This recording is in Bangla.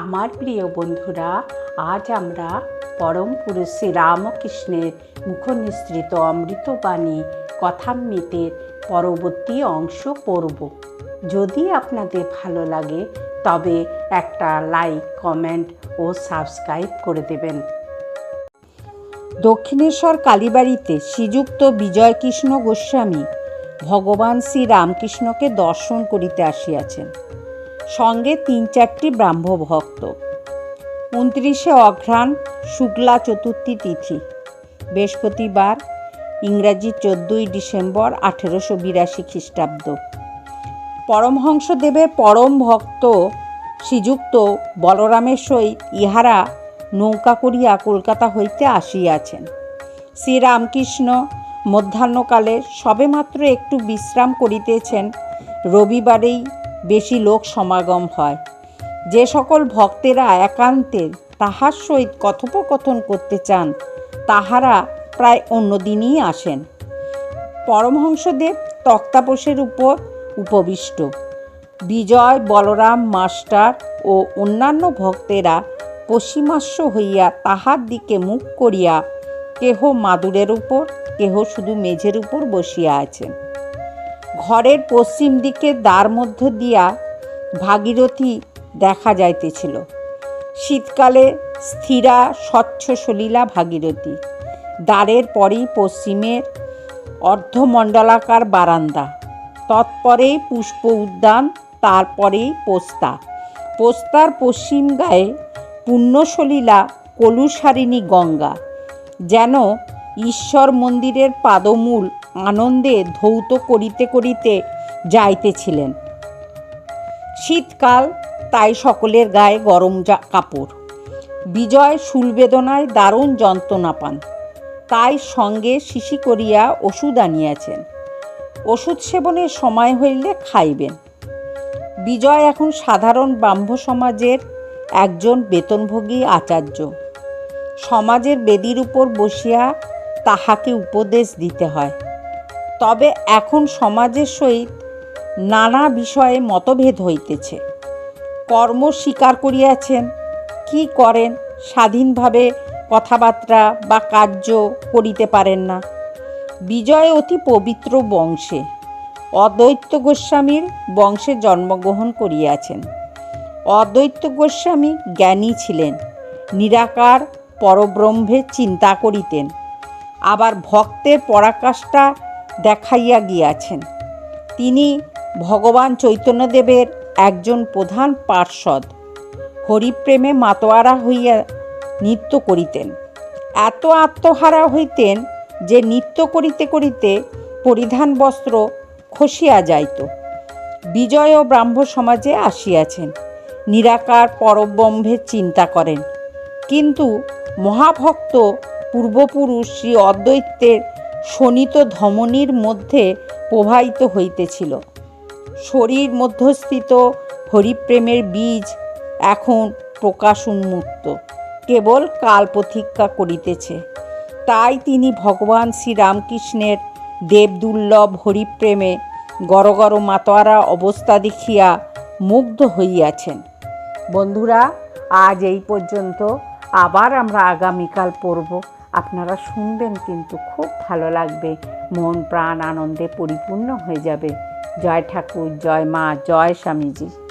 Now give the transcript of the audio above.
আমার প্রিয় বন্ধুরা, আজ আমরা পরম পুরুষ শ্রী রামকৃষ্ণের মুখনিসৃত অমৃতবাণী কথামৃতের পরবর্তী অংশ পড়ব। যদি আপনাদের ভালো লাগে, তবে একটা লাইক, কমেন্ট ও সাবস্ক্রাইব করে দেবেন। দক্ষিণেশ্বর কালীবাড়িতে শ্রীযুক্ত বিজয়কৃষ্ণ গোস্বামী ভগবান শ্রীরামকৃষ্ণকে দর্শন করিতে আসিয়াছেন। সঙ্গে তিন চারটি ব্রাহ্ম ভক্ত। উনত্রিশে অঘ্রাণ শুক্লা চতুর্থী তিথি, বৃহস্পতিবার, ইংরাজি চোদ্দোই ডিসেম্বর আঠেরোশো বিরাশি খ্রিস্টাব্দ। পরমহংসদেবের পরম ভক্ত শ্রীযুক্ত বলরামের সহিত ইহারা নৌকা করিয়া কলকাতা হইতে আসিয়াছেন। শ্রীরামকৃষ্ণ মধ্যাহ্নকালে সবেমাত্র একটু বিশ্রাম করিতেছেন, রবিবারেই বেশি লোক সমাগম হয়। যে সকল ভক্তেরা একান্তে তাহার সহিত কথোপকথন করতে চান, তাহারা প্রায় অন্য দিনই আসেন। পরমহংসদেব তক্তাপোষের উপর উপবিষ্ট। বিজয়, বলরাম, মাস্টার ও অন্যান্য ভক্তেরা পশ্চিমাস্য হইয়া তাহার দিকে মুখ করিয়া কেহ মাদুরের উপর, কেহ শুধু মেঝের উপর বসিয়া আছেন। ঘরের পশ্চিম দিকে দ্বার মধ্য দিয়া ভাগীরথী দেখা যাইতেছিল। শীতকালে স্থিরা, স্বচ্ছ সলিলা ভাগীরথী। দ্বারের পরেই পশ্চিমের অর্ধমণ্ডলাকার বারান্দা। তৎপরেই পুষ্প উদ্যান, তারপরেই পোস্তা। পোস্তার পশ্চিম গায়ে পুণ্যসলীলা কলুসারিণী গঙ্গা, যেন ঈশ্বর মন্দিরের পাদমূল আনন্দে ধৌত করিতে করিতে যাইতেছিলেন। শীতকাল, তাই সকলের গায়ে গরম কাপড়। বিজয় শুলবেদনায় দারুণ যন্ত্রণা পান। তাই সঙ্গে শিশি করিয়া ওষুধ আনিয়াছেন। ওষুধ সেবনের সময় হইলে খাইবেন। বিজয় এখন সাধারণ ব্রাহ্ম সমাজের একজন বেতনভোগী আচার্য। সমাজের বেদির উপর বসিয়া তাহাকে উপদেশ দিতে হয়। তবে এখন সমাজের সহিত নানা বিষয়ে মতভেদ হইতেছে। কর্ম স্বীকার করিয়াছেন, কি করেন, স্বাধীনভাবে কথাবার্তা বা কার্য করিতে পারেন না। বিজয় অতি পবিত্র বংশে, অদ্বৈত গোস্বামীর বংশে জন্মগ্রহণ করিয়াছেন। অদ্বৈত গোস্বামী জ্ঞানী ছিলেন, নিরাকার পরব্রহ্মের চিন্তা করিতেন, আবার ভক্তের পরাকাষ্ঠা দেখাইয়া গিয়াছেন। তিনি ভগবান চৈতন্যদেবের একজন প্রধান পার্ষদ হরিপ্রেমে মাতোয়ারা হইয়া নৃত্য করিতেন। এত আত্মহারা হইতেন যে নৃত্য করিতে করিতে পরিধান বস্ত্র খসিয়া যাইত। বিজয় ও ব্রাহ্ম সমাজে আসিয়াছেন। নিরাকার পরব্রহ্মের চিন্তা করেন। কিন্তু মহাভক্ত পূর্বপুরুষ শ্রী অদ্বৈতের শোণিত ধমনীর মধ্যে প্রবাহিত হইতেছিল। শরীর মধ্যস্থিত হরিপ্রেমের বীজ এখন প্রকাশ উন্মুক্ত কেবল কাল প্রতীক্ষা করিতেছে। তাই তিনি ভগবান শ্রীরামকৃষ্ণের দেবদুর্লভ হরিপ্রেমে গড় মাতোয়ারা অবস্থা দেখিয়া মুগ্ধ হইয়াছেন। বন্ধুরা, আজ এই পর্যন্ত আবার আমরা আগামীকাল পড়ব। আপনারা শুনবেন কিন্তু খুব ভালো লাগবে। মন প্রাণ আনন্দে পরিপূর্ণ হয়ে যাবে। জয় ঠাকুর, জয় মা, জয় স্বামীজি।